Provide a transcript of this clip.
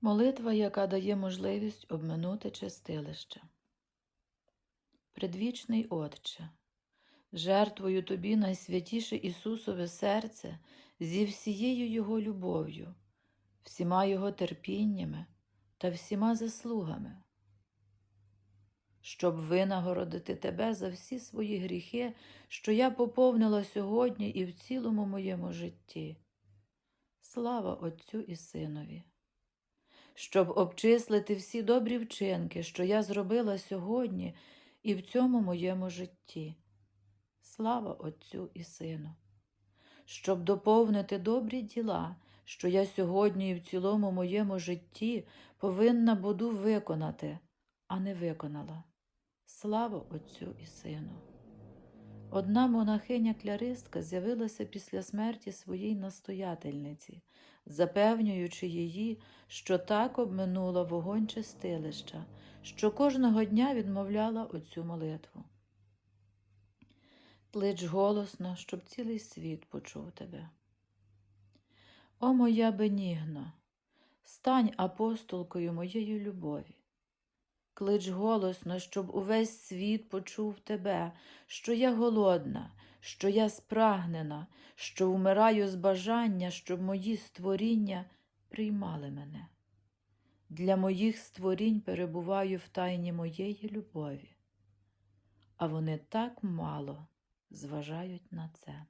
Молитва, яка дає можливість обминути чистилище. Предвічний Отче, жертвою Тобі найсвятіше Ісусове серце зі всією Його любов'ю, всіма Його терпіннями та всіма заслугами, щоб винагородити Тебе за всі свої гріхи, що я поповнила сьогодні і в цілому моєму житті. Слава Отцю і Синові! Щоб обчислити всі добрі вчинки, що я зробила сьогодні і в цьому моєму житті. Слава Отцю і Сину, щоб доповнити добрі діла, що я сьогодні і в цілому моєму житті повинна буду виконати, а не виконала. Слава Отцю і Сину. Одна монахиня кляристка з'явилася після смерті своїй настоятельниці, запевнюючи її, що так обминула вогонь чистилища, що кожного дня відмовляла оцю молитву. Клич голосно, щоб цілий світ почув тебе. О моя бенігно, стань апостолкою моєї любові. Клич голосно, щоб увесь світ почув тебе, що я голодна, що я спрагнена, що вмираю з бажання, щоб мої створіння приймали мене. Для моїх створінь перебуваю в тайні моєї любові, а вони так мало зважають на це.